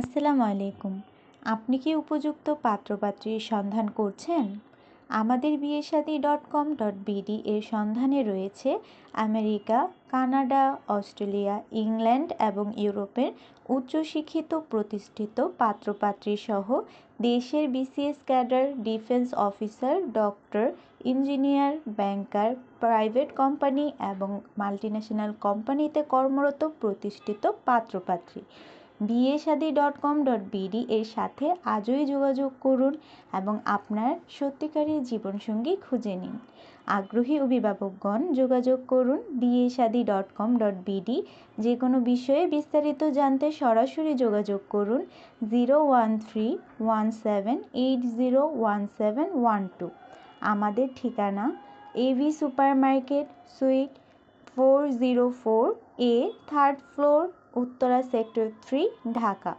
আসসালামু আলাইকুম। আপনি কি উপযুক্ত পাত্রপাত্রীর সন্ধান করছেন? আমাদের Biyesadi dot com dot BD এর সন্ধানে রয়েছে আমেরিকা, কানাডা, অস্ট্রেলিয়া, ইংল্যান্ড এবং ইউরোপের উচ্চশিক্ষিত প্রতিষ্ঠিত পাত্রপাত্রী সহ দেশের BCS cadre, defence officer, doctor, engineer, banker, private company এবং মাল্টিন্যাশনাল কোম্পানিতে কর্মরত প্রতিষ্ঠিত পাত্রপাত্রী। Biyesadi dot com dot BD এর সাথে আজই যোগাযোগ করুন এবং আপনার সত্যিকারের জীবনসঙ্গী খুঁজে নিন। আগ্রহী অভিভাবকগণ যোগাযোগ করুন Biyesadi dot com dot BD. যে কোনো বিষয়ে বিস্তারিত জানতে সরাসরি যোগাযোগ করুন zero one three one seven eight zero one seven one two. আমাদের ঠিকানা AV super market suite four zero four A third floor Uttara sector three Dhaka.